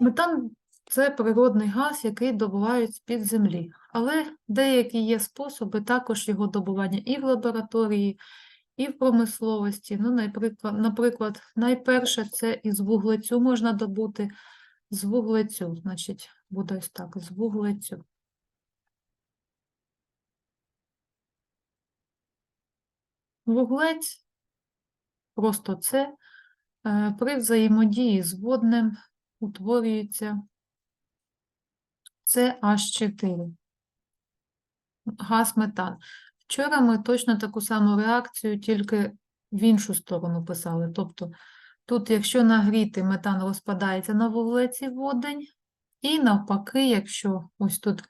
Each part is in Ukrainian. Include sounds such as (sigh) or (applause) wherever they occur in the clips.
Метан це природний газ, який добувають з-під землі. Але деякі є способи також його добування і в лабораторії, і в промисловості. Ну, наприклад, наприклад, найперше це із вуглецю можна добути з вуглецю. Значить, буде ось так, з вуглецю. Вуглець, просто це, е, при взаємодії з водним утворюється CH4, газ метан. Вчора ми точно таку саму реакцію, тільки в іншу сторону писали. Тобто тут, якщо нагріти, метан розпадається на вуглець і водень, і навпаки, якщо ось тут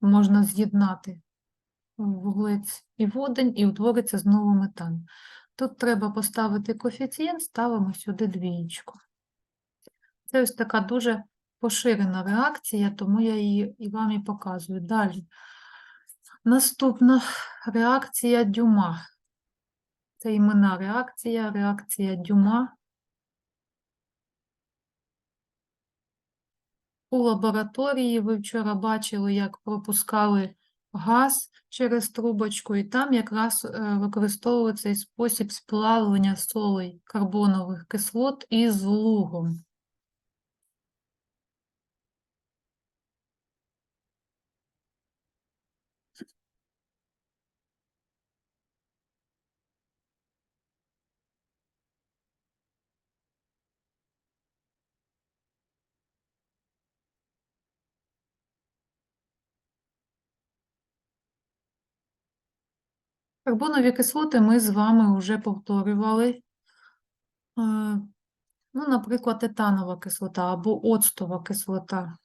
можна з'єднати вуглець і водень, і утвориться знову метан. Тут треба поставити коефіцієнт, ставимо сюди двієчку. Це ось така дуже поширена реакція, тому я її і вам і показую. Далі. Наступна реакція Дюма. Це імена реакція, реакція Дюма. У лабораторії ви вчора бачили, як пропускали газ через трубочку, і там якраз е, використовують цей спосіб сплавлення солей карбонових кислот із лугом. Карбонові кислоти ми з вами вже повторювали. Е, Ну, наприклад, етанова кислота або оцтова кислота.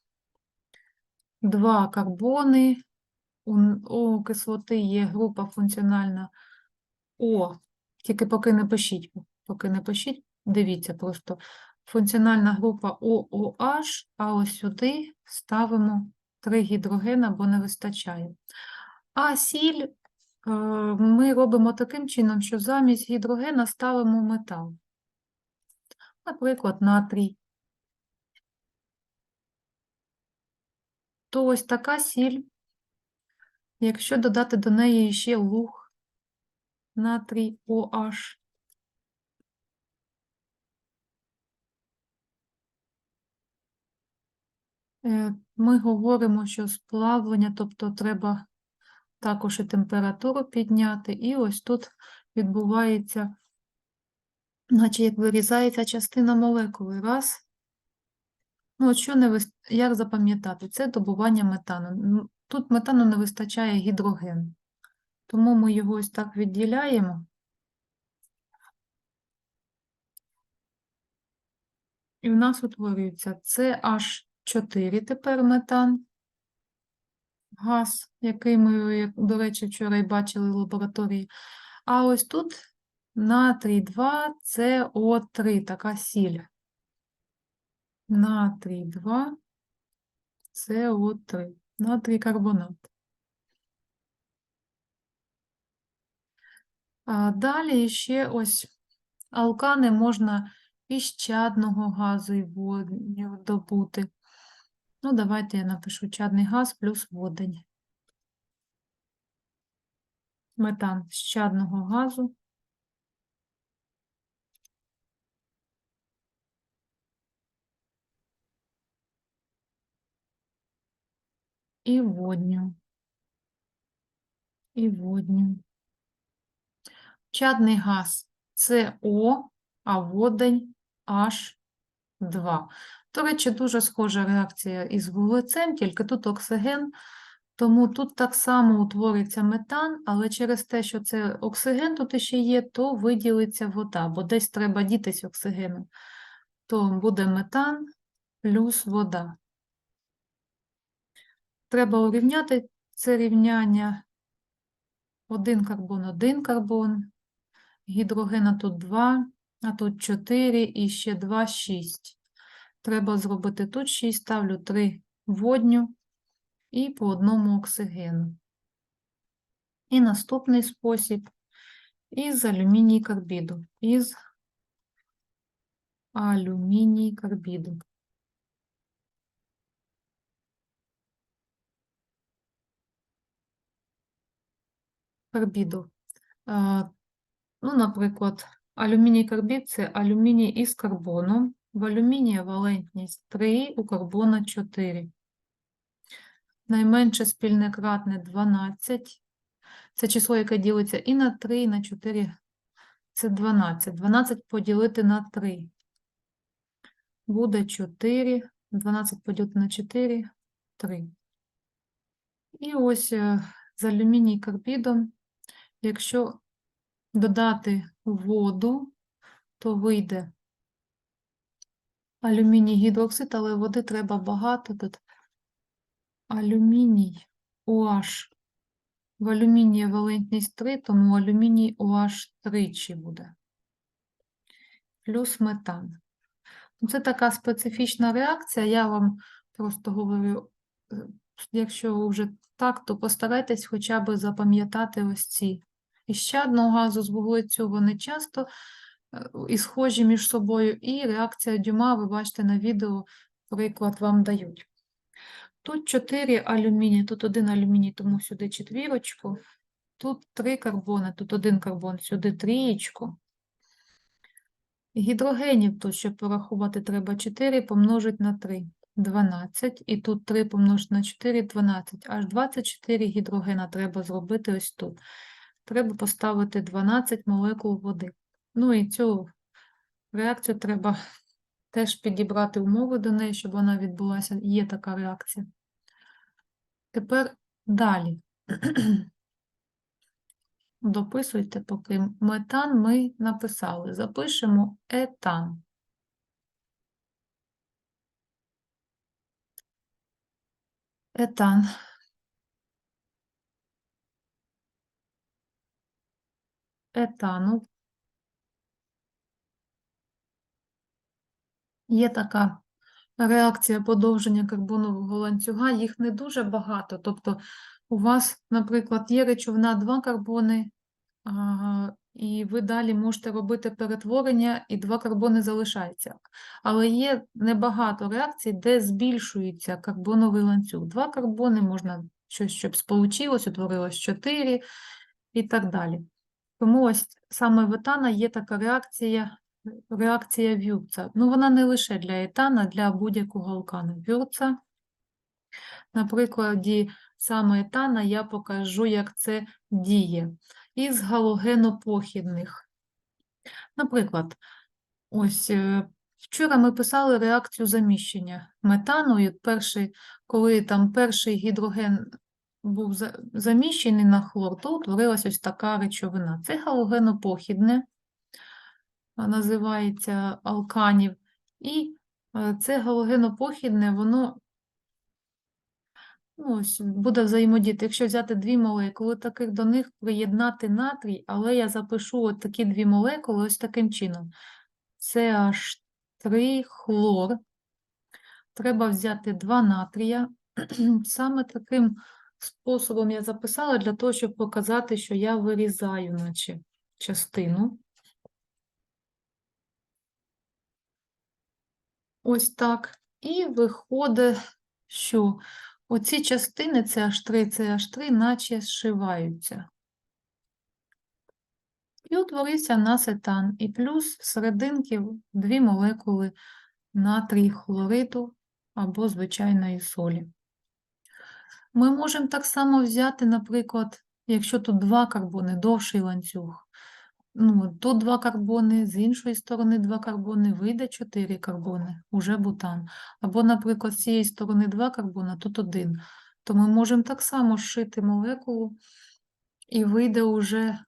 Два карбони. У, кислоти є група функціональна О. Тільки поки не пишіть, поки не пишіть, дивіться просто. Функціональна група OOH, а ось сюди ставимо три гідрогена, бо не вистачає. А сіль ми робимо таким чином, що замість гідрогена ставимо метал. Наприклад, натрій. То ось така сіль, якщо додати до неї ще луг, натрій OH, е, ми говоримо, що сплавлення, тобто треба також і температуру підняти, і ось тут відбувається, наче як вирізається частина молекули. Раз. Ну, от що не вис... як запам'ятати? Це добування метану. Тут метану не вистачає гідроген. Тому ми його ось так відділяємо. І в нас утворюється CH4 тепер метан, газ, який ми, до речі, вчора й бачили в лабораторії. А ось тут натрій 2 СО3, така сіль. Натрій 2 СО3, натрій карбонат. А далі ще ось алкани можна із чадного газу і водню добути. Ну, давайте я напишу чадний газ плюс водень. Метан з газу. І водню. І водню. Чадний газ СО, а водень H2. До речі, дуже схожа реакція із вуглецем, тільки тут оксиген, тому тут так само утвориться метан, але через те, що це оксиген тут ще є, то виділиться вода, бо десь треба дітись оксигеном. То буде метан плюс вода. Треба урівняти це рівняння. Один карбон, один карбон, гідрогена тут 2, а тут 4 і ще 2, 6 треба зробити тут 6, ставлю 3 водню і по одному оксигену. І наступний спосіб із алюміній карбіду, із алюміній карбіду. Карбіду. Ну, Наприклад, алюміній карбід це алюміній із карбоном, в алюмінія валентність 3, у карбона 4. Найменше спільне кратне 12. Це число, яке ділиться і на 3, і на 4. Це 12. 12 поділити на 3. Буде 4. 12 поділити на 4 – 3. І ось е, з алюміній карбідом, якщо додати воду, то вийде алюміній гідроксид, але води треба багато. Тут алюміній OH. В алюмінії валентність 3, тому алюміній OH тричі буде. Плюс метан. Ну, Це така специфічна реакція. Я вам просто говорю, е, якщо вже так, то постарайтесь хоча б запам'ятати ось ці. І ще одного газу з вуглецю вони часто і схожі між собою, і реакція Дюма, ви бачите на відео, приклад вам дають. Тут 4 алюмінії, тут один алюміній, тому сюди четвірочку. Тут 3 карбони, тут один карбон, сюди трієчку. Гідрогенів тут, щоб порахувати, треба 4 помножити на 3 – 12. І тут 3 помножити на 4 – 12. Аж 24 гідрогена треба зробити ось тут. Треба поставити 12 молекул води. Ну і цю реакцію треба теж підібрати умови до неї, щоб вона відбулася. Є така реакція. Тепер далі. (clears throat) Дописуйте, поки метан ми написали. Запишемо етан. Етан. Етану. Є така реакція подовження карбонового ланцюга, їх не дуже багато. Тобто у вас, наприклад, є речовина 2 карбони, і ви далі можете робити перетворення, і 2 карбони залишаються. Але є небагато реакцій, де збільшується карбоновий ланцюг. 2 карбони можна щось, щоб сполучилось, утворилось 4 і так далі. Тому ось саме в етана є така реакція реакція Вюрца. Ну, вона не лише для етана, для будь-якого алкану Вюрца. На прикладі саме етана я покажу, як це діє. Із галогенопохідних. Наприклад, ось е, вчора ми писали реакцію заміщення метану, і перший, коли там перший гідроген був заміщений на хлор, то утворилася ось така речовина. Це галогенопохідне називається алканів. І е, це галогенопохідне, воно ну, ось, буде взаємодіяти. Якщо взяти дві молекули, таких до них приєднати натрій, але я запишу от такі дві молекули ось таким чином. CH3 хлор. Треба взяти два натрія. (clears throat) Саме таким способом я записала для того, щоб показати, що я вирізаю, наче частину. Ось так. І виходить, що оці частини CH3, CH3, наче зшиваються. І утворився в нас етан. І плюс серединки дві молекули натрій хлориду або звичайної солі. Ми можемо так само взяти, наприклад, якщо тут два карбони, довший ланцюг. Ну, тут два карбони, з іншої сторони два карбони, вийде чотири карбони, уже бутан. Або, наприклад, з цієї сторони два карбона, тут один. То ми можемо так само зшити молекулу, і вийде уже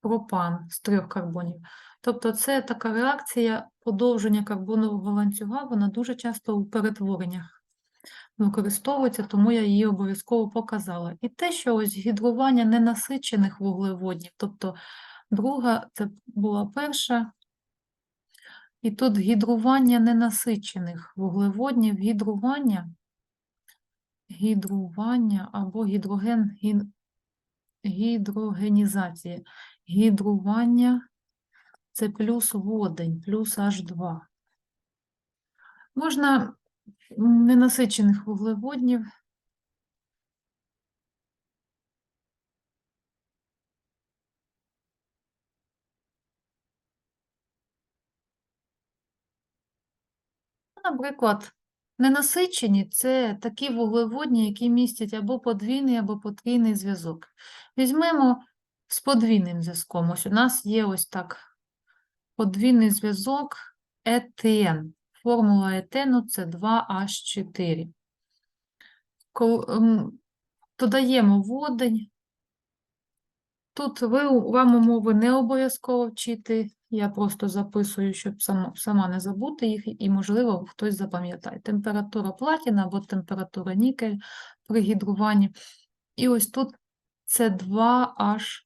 пропан з трьох карбонів. Тобто це така реакція подовження карбонового ланцюга, вона дуже часто у перетвореннях використовується, тому я її обов'язково показала. І те, що ось гідрування ненасичених вуглеводнів, тобто друга, це була перша, і тут гідрування ненасичених вуглеводнів, гідрування, гідрування або гідроген, гідрогенізація. Гідрування це плюс водень, плюс H2. Можна ненасичених вуглеводнів Наприклад, ненасичені це такі вуглеводні, які містять або подвійний, або потрійний зв'язок. Візьмемо з подвійним зв'язком. Ось у нас є ось так подвійний зв'язок етен. Формула етену це 2H4. Ем, додаємо водень. Тут ви, вам умови не обов'язково вчити. Я просто записую, щоб сама, сама не забути їх, і, можливо, хтось запам'ятає. Температура платіна або температура нікель при гідруванні. І ось тут це 2H6.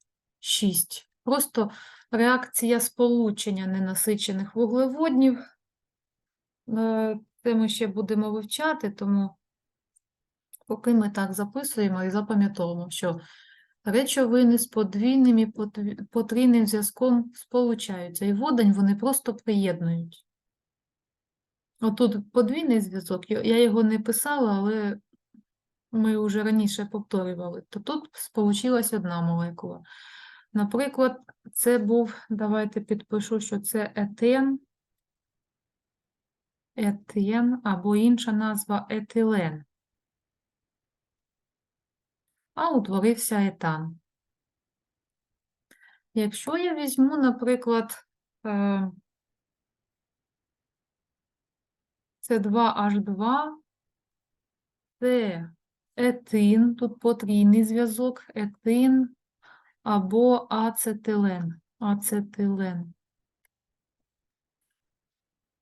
Просто реакція сполучення ненасичених вуглеводнів. Е, Це ми ще будемо вивчати, тому поки ми так записуємо і запам'ятовуємо, що речовини з подвійним і потрійним зв'язком сполучаються, і водень вони просто приєднують. Отут подвійний зв'язок, я його не писала, але ми вже раніше повторювали, то тут сполучилась одна молекула. Наприклад, це був, давайте підпишу, що це етен, етен або інша назва етилен. А утворився етан. Якщо я візьму, наприклад, е, це 2H2, це етин, тут потрійний зв'язок, етин або ацетилен. Ацетилен.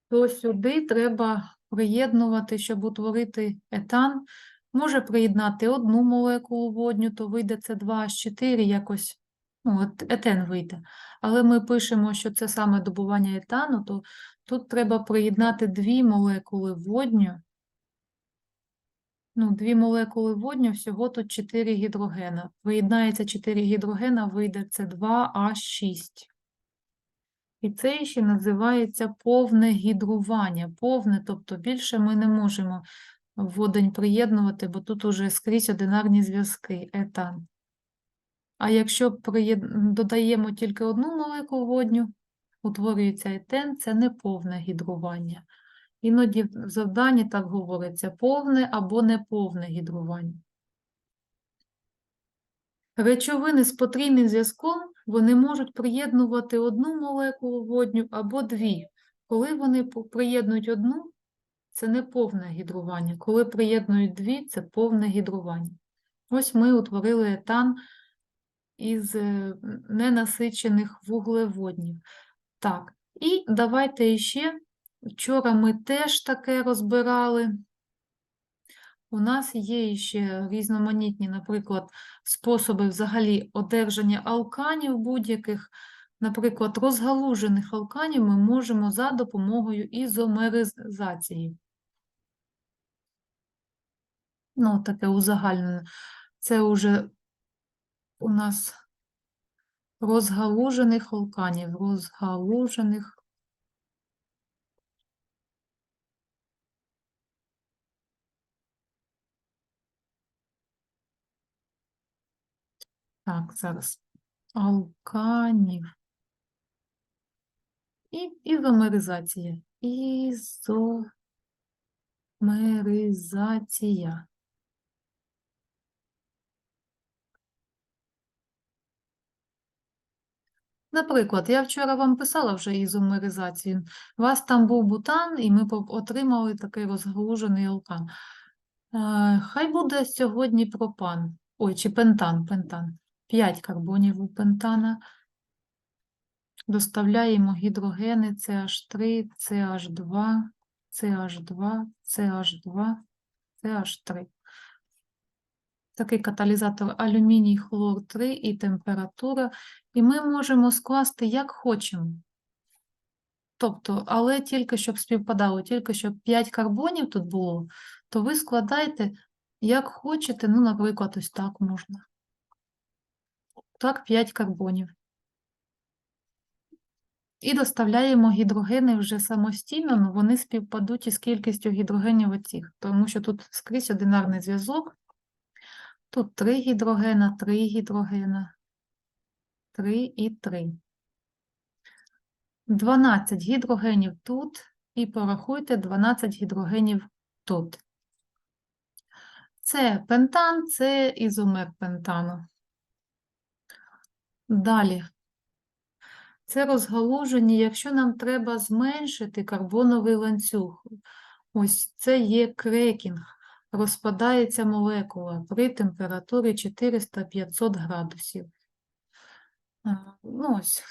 То сюди треба приєднувати, щоб утворити етан. Може приєднати одну молекулу водню, то вийде це 2H4 якось, ну, от етен вийде. Але ми пишемо, що це саме добування етану, то тут треба приєднати дві молекули водню. Ну, дві молекули водню, всього тут 4 гідрогена. Приєднається 4 гідрогена, вийде це 2H6. І це ще називається повне гідрування. Повне, тобто більше ми не можемо водень приєднувати, бо тут уже скрізь одинарні зв'язки, етан. А якщо приєд- додаємо тільки одну молекулу водню, утворюється етен, це не повне гідрування. Іноді в завданні так говориться повне або неповне гідрування. Речовини з потрійним зв'язком вони можуть приєднувати одну молекулу водню або дві. Коли вони приєднують одну, це не повне гідрування. Коли приєднують дві, це повне гідрування. Ось ми утворили етан із е, ненасичених вуглеводнів. Так, і давайте ще. Вчора ми теж таке розбирали. У нас є ще різноманітні, наприклад, способи взагалі одержання алканів будь-яких. Наприклад, розгалужених алканів ми можемо за допомогою ізомеризації. Ну, таке узагальнене. Це вже у нас розгалужених алканів, розгалужених Так, зараз. Алканів. І ізомеризація. Ізомеризація. Наприклад, я вчора вам писала вже ізомеризацію. У вас там був бутан, і ми отримали такий розгалужений алкан. Хай буде сьогодні пропан. Ой, чи пентан, пентан. 5 карбонів у пентана. Доставляємо гідрогени CH3, CH2, CH2, CH2, CH3. Такий каталізатор алюміній, хлор 3 і температура. І ми можемо скласти як хочемо. Тобто, але тільки щоб співпадало, тільки щоб 5 карбонів тут було, то ви складаєте як хочете, ну, наприклад, ось так можна. Так, 5 карбонів. І доставляємо гідрогени вже самостійно, але вони співпадуть із кількістю гідрогенів оцих, тому що тут скрізь одинарний зв'язок. Тут 3 гідрогена, 3 гідрогена, 3 і 3. 12 гідрогенів тут і порахуйте 12 гідрогенів тут. Це пентан, це ізомер пентану. Далі. Це розгалужені, якщо нам треба зменшити карбоновий ланцюг. Ось це є крекінг. Розпадається молекула при температурі 400-500 градусів. Ну, ось.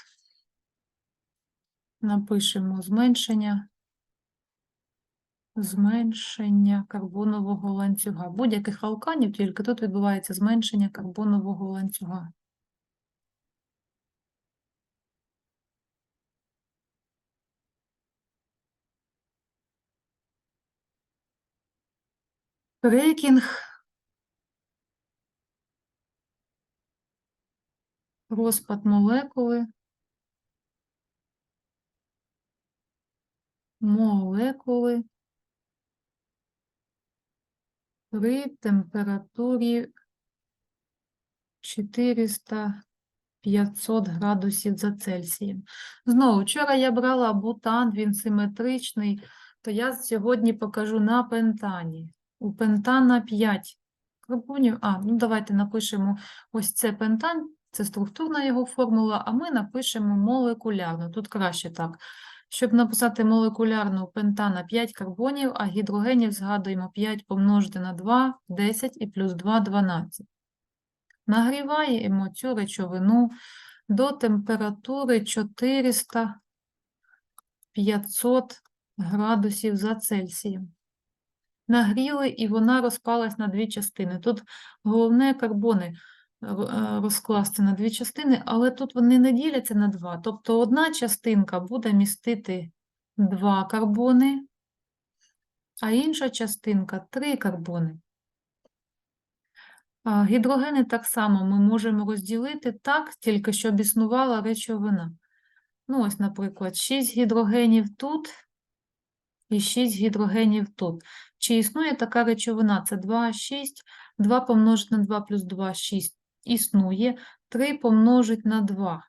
Напишемо зменшення. Зменшення карбонового ланцюга. Будь-яких алканів, тільки тут відбувається зменшення карбонового ланцюга. Крекінг. Розпад молекули. Молекули при температурі 400-500 градусів за Цельсієм. Знову, вчора я брала бутан, він симетричний, то я сьогодні покажу на пентані. У пентана 5 карбонів. А, ну давайте напишемо ось це пентан, це структурна його формула, а ми напишемо молекулярно. Тут краще так. Щоб написати молекулярну пентана 5 карбонів, а гідрогенів згадуємо 5 помножити на 2, 10 і плюс 2, 12. Нагріваємо цю речовину до температури 400-500 градусів за Цельсієм. Нагріли, і вона розпалась на дві частини. Тут головне карбони е, розкласти на дві частини, але тут вони не діляться на два. Тобто одна частинка буде містити два карбони, а інша частинка три карбони. Гідрогени так само ми можемо розділити так, тільки щоб існувала речовина. Ну, ось, наприклад, 6 гідрогенів тут і 6 гідрогенів тут. Чи існує така речовина? Це 2, 6, 2 помножити на 2 плюс 2, 6. Існує. 3 помножить на 2.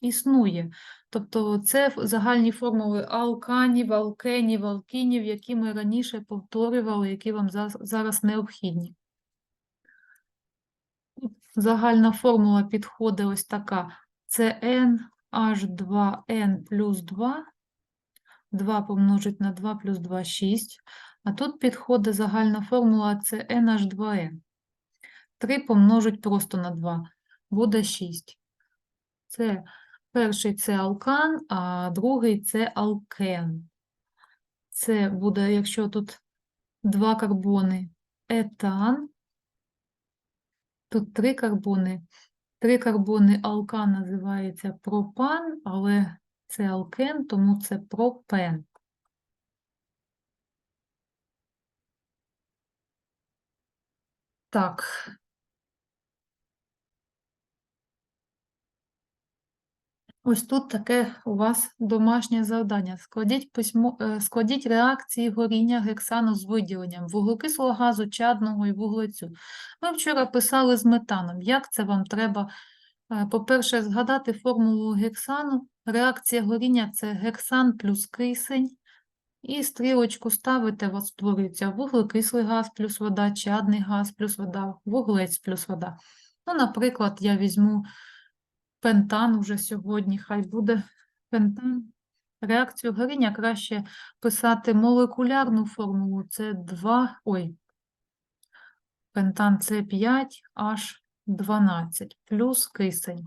Існує. Тобто це загальні формули алканів, алкенів, алкінів, які ми раніше повторювали, які вам зараз необхідні. Загальна формула підходить ось така. Це NH2N плюс 2. 2 помножить на 2 плюс 2 – 6. А тут підходить загальна формула це NH2N. 3 помножить просто на 2. Буде 6. Це перший це алкан, а другий це алкен. Це буде, якщо тут два карбони етан, Тут три карбони. Три карбони алкан називається пропан, але це алкен, тому це пропен. Так. Ось тут таке у вас домашнє завдання. Складіть письмо, е, складіть реакції горіння гексану з виділенням вуглекислого газу, чадного і вуглецю. Ми вчора писали з метаном. Як це вам треба? Е, По-перше, згадати формулу гексану. Реакція горіння – це гексан плюс кисень. І стрілочку ставите, у вас створюється вуглекислий газ плюс вода, чадний газ плюс вода, вуглець плюс вода. Ну, наприклад, я візьму пентан уже сьогодні, хай буде пентан. Реакцію горіння краще писати молекулярну формулу. Це 2, ой, пентан це 5, аж 12, плюс кисень.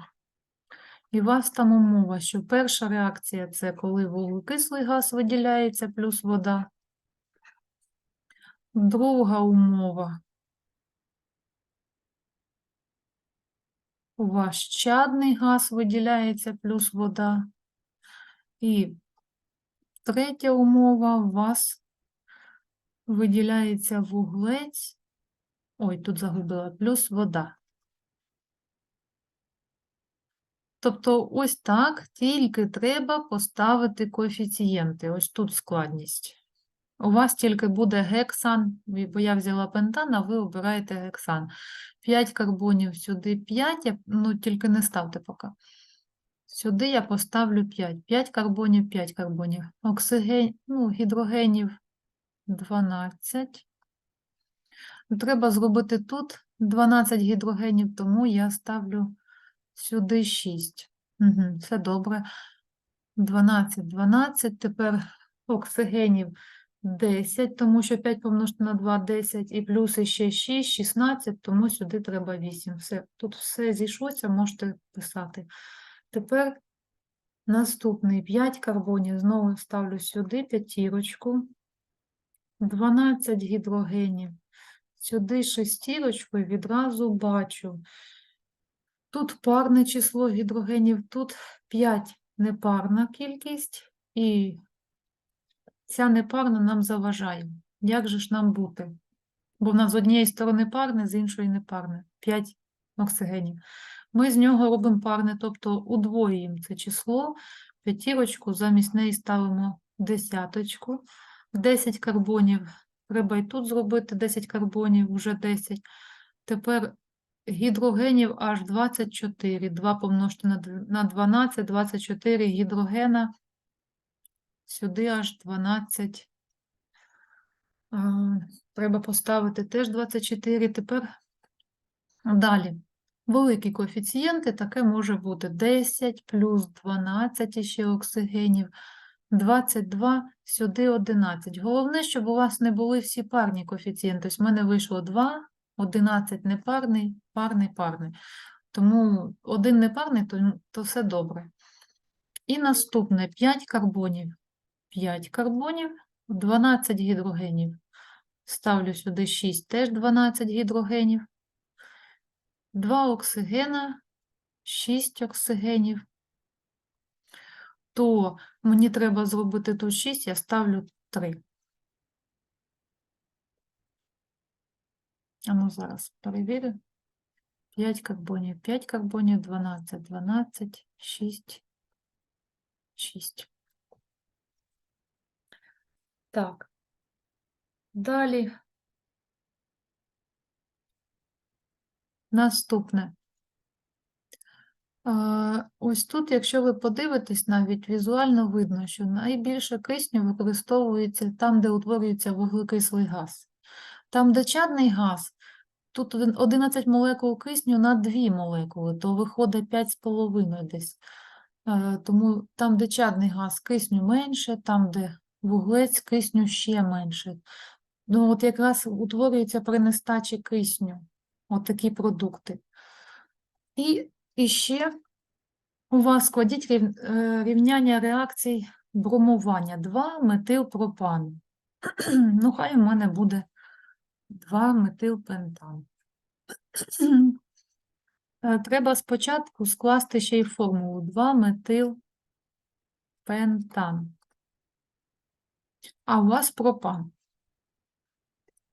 І у вас там умова, що перша реакція це коли вуглекислий газ виділяється плюс вода. Друга умова. У вас чадний газ виділяється плюс вода. І третя умова у вас виділяється вуглець. Ой, тут загубила плюс вода. Тобто ось так тільки треба поставити коефіцієнти. Ось тут складність. У вас тільки буде гексан, бо я взяла пентан, а ви обираєте гексан. 5 карбонів сюди 5, ну тільки не ставте поки. Сюди я поставлю 5. 5 карбонів, 5 карбонів. Оксиген, ну, гідрогенів 12. Треба зробити тут 12 гідрогенів, тому я ставлю сюди 6. Угу, все добре. 12, 12. Тепер оксигенів 10, тому що 5 помножити на 2 – 10, і плюс ще 6, 16, тому сюди треба 8. Все, тут все зійшлося, можете писати. Тепер наступний 5 карбонів, знову ставлю сюди п'ятірочку. 12 гідрогенів. Сюди шестірочку і відразу бачу. Тут парне число гідрогенів, тут 5 непарна кількість, і ця непарна нам заважає. Як же ж нам бути? Бо в нас з однієї сторони парне, з іншої непарне. 5 оксигенів. Ми з нього робимо парне, тобто удвоюємо це число, п'ятірочку, замість неї ставимо десяточку. 10 карбонів. Треба і тут зробити 10 карбонів, вже 10. Тепер гідрогенів аж 24. 2 помножити на 12, 24 гідрогена. Сюди аж 12. Треба поставити теж 24. Тепер далі. Великі коефіцієнти, таке може бути 10 плюс 12 ще оксигенів, 22, сюди 11. Головне, щоб у вас не були всі парні коефіцієнти. Ось в мене вийшло 2, 11 непарний, парний, парний. Тому один непарний, то, то все добре. І наступне 5 карбонів. 5 карбонів, 12 гідрогенів. Ставлю сюди 6, теж 12 гідрогенів. 2 оксигена, 6 оксигенів. То мені треба зробити тут 6, я ставлю 3. А ну зараз перевірю. 5 карбонів, 5 карбонів, 12, 12, 6, 6. Так. Далі. Наступне. Ось тут, якщо ви подивитесь, навіть візуально видно, що найбільше кисню використовується там, де утворюється вуглекислий газ. Там, де чадний газ, тут 11 молекул кисню на 2 молекули, то виходить 5,5 десь. Е, Тому там, де чадний газ, кисню менше, там, де вуглець, кисню ще менше. Ну, от якраз утворюється при нестачі кисню, от такі продукти. І, і ще у вас складіть е, рівняння реакцій брomування 2 метилпропан. (clears throat) Ну, хай у мене буде 2 метилпентан. (clears throat) Е, Треба спочатку скласти ще й формулу 2 метилпентан. А у вас пропан.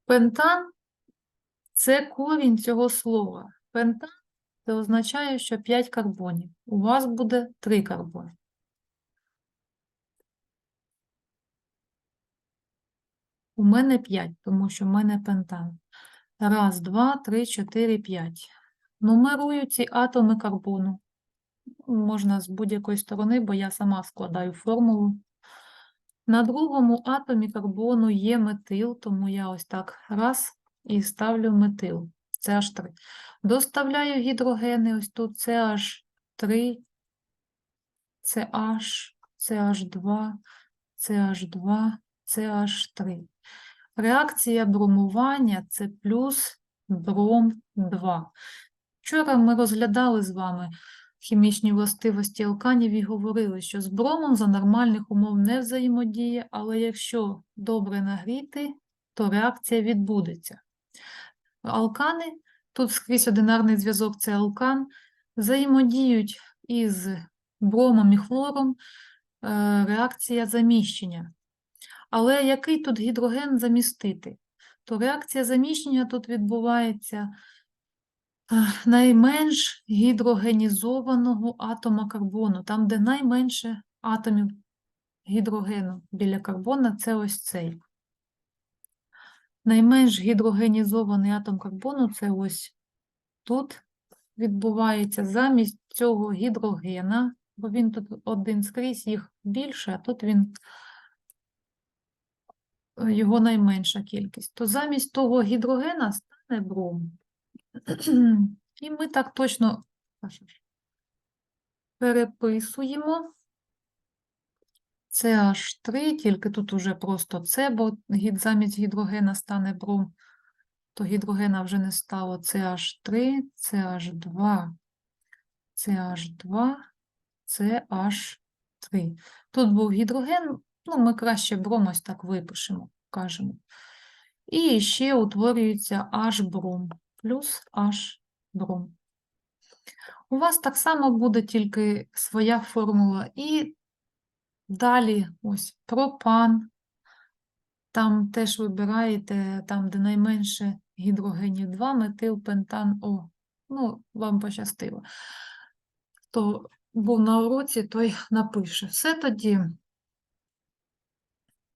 Пентан це корінь цього слова. Пентан це означає, що 5 карбонів. У вас буде 3 карбони. У мене 5, тому що в мене пентан. Раз, два, три, чотири, п'ять. Нумерую ці атоми карбону. Можна з будь-якої сторони, бо я сама складаю формулу. На другому атомі карбону є метил, тому я ось так раз і ставлю метил. Це аж 3. Доставляю гідрогени, ось тут це аж 3, це аж, це аж 2, це аж 2, це аж 3. Реакція брomування це плюс бром 2. Вчора ми розглядали з вами хімічні властивості алканів і говорили, що з бромом за нормальних умов не взаємодіє, але якщо добре нагріти, то реакція відбудеться. Алкани, тут скрізь одинарний зв'язок це алкан, взаємодіють із бромом і хлором, е, реакція заміщення. Але який тут гідроген замістити? То реакція заміщення тут відбувається е, найменш гідрогенізованого атома карбону, там, де найменше атомів гідрогену біля карбона, це ось цей. Найменш гідрогенізований атом карбону це ось тут відбувається. Замість цього гідрогена бо він тут один скрізь, їх більше, а тут він його найменша кількість. То замість того гідрогена стане бром. І ми так точно переписуємо. CH3, тільки тут уже просто С, бо замість гідрогена стане бром, то гідрогена вже не стало CH3, CH2, CH2, CH3. Тут був гідроген, ну ми краще бром ось так випишемо, кажемо. І ще утворюється H-бром плюс H-бром. У вас так само буде тільки своя формула. І далі ось пропан. Там теж вибираєте, там, де найменше гідрогенів 2, метилпентан О. Ну, вам пощастило. Хто був на уроці, той напише. Все тоді.